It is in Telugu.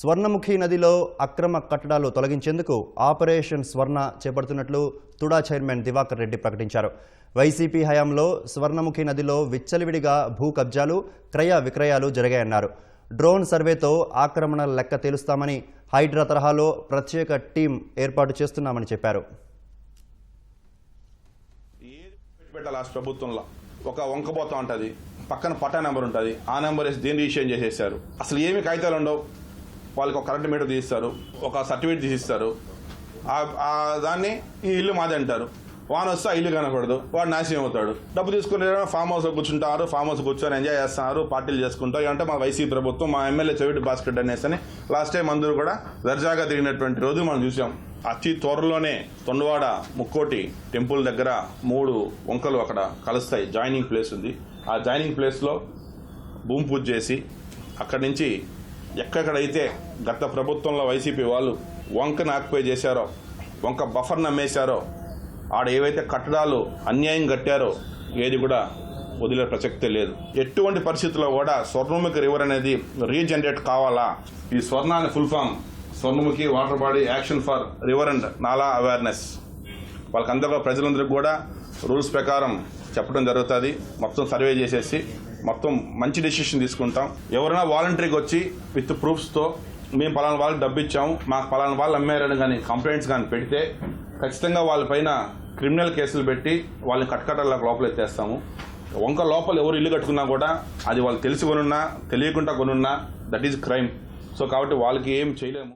స్వర్ణముఖి నదిలో అక్రమ కట్టడాలు తొలగించేందుకు ఆపరేషన్ స్వర్ణ చేపడుతున్నట్లు తుడా చైర్మన్ దివాకర్ రెడ్డి ప్రకటించారు. వైసీపీ హయాంలో స్వర్ణముఖి నదిలో విచ్చలవిడిగా భూ కబ్జాలు క్రయ విక్రయాలు జరిగాయన్నారు. డ్రోన్ సర్వేతో ఆక్రమణల లెక్క తేలుస్తామని హైడ్రా తరహాలో ప్రత్యేక టీం ఏర్పాటు చేస్తున్నామని చెప్పారు. లాస్ట్ ప్రభుత్వంలో ఒక వంకపోతా ఉంటుంది. పక్కన పట్టా నెంబర్ ఉంటుంది. ఆ నెంబర్ వేసి దీన్ని రిజిస్ట్రేషన్ చేసేసారు అసలు ఏమి కాగితాలు ఉండవు. వాళ్ళకి ఒక కరెంట్ మీటర్ తీస్తారు ఒక సర్టిఫికేట్ తీసిస్తారు. దాన్ని ఈ ఇల్లు మాది అంటారు. వాన వస్తే ఆ ఇల్లు కనకూడదు వాడు నాశనం అవుతాడు. డబ్బు తీసుకుని ఫామ్ హౌస్లో కూర్చుంటారు ఫామ్ హౌస్ కూర్చొని ఎంజాయ్ చేస్తున్నారు పార్టీలు చేసుకుంటారు. అంటే మా వైసీపీ ప్రభుత్వం మా ఎమ్మెల్యే చెవిటి భాస్కర్ అనేసి అని లాస్ట్ టైం అందరూ కూడా దర్జాగా తిరిగినటువంటి రోజు మనం చూసాం. అతి త్వరలోనే తొండవాడ ముక్కోటి టెంపుల్ దగ్గర మూడు వంకలు అక్కడ కలుస్తాయి. జాయినింగ్ ప్లేస్ ఉంది. ఆ జాయినింగ్ ప్లేస్లో భూమి పూజ చేసి అక్కడి నుంచి ఎక్కడైతే గత ప్రభుత్వంలో వైసీపీ వాళ్ళు వంకను ఆక్యుపై చేశారో వంక బఫర్ నమ్మేశారో ఆడ ఏవైతే కట్టడాలు అన్యాయం కట్టారో ఏది కూడా వదిలే ప్రసక్తే లేదు. ఎటువంటి పరిస్థితుల్లో కూడా స్వర్ణముఖి రివర్ అనేది రీజనరేట్ కావాలా? ఈ స్వర్ణాన్ని full form Swarnamukhi water body action for river and nala awareness. వాళ్ళకందరూ ప్రజలందరికీ కూడా రూల్స్ ప్రకారం చెప్పడం జరుగుతుంది. మొత్తం సర్వే చేసేసి మొత్తం మంచి డెసిషన్ తీసుకుంటాం. ఎవరైనా వాలంటరీకి వచ్చి విత్ ప్రూఫ్స్తో మేము పలానా వాళ్ళకి డబ్బు ఇచ్చాము మాకు పలానా వాళ్ళు అమ్మారని కానీ కంప్లైంట్స్ కానీ పెడితే ఖచ్చితంగా వాళ్ళపైన క్రిమినల్ కేసులు పెట్టి వాళ్ళని కట్టకట్టాలకు లోపల ఎత్తేస్తాము వంక లోపల ఎవరు ఇల్లు కట్టుకున్నా కూడా అది వాళ్ళు తెలిసి కొనున్నా తెలియకుండా కొనున్నా దట్ ఈజ్ క్రైమ్ సో కాబట్టి వాళ్ళకి ఏం చేయలేము.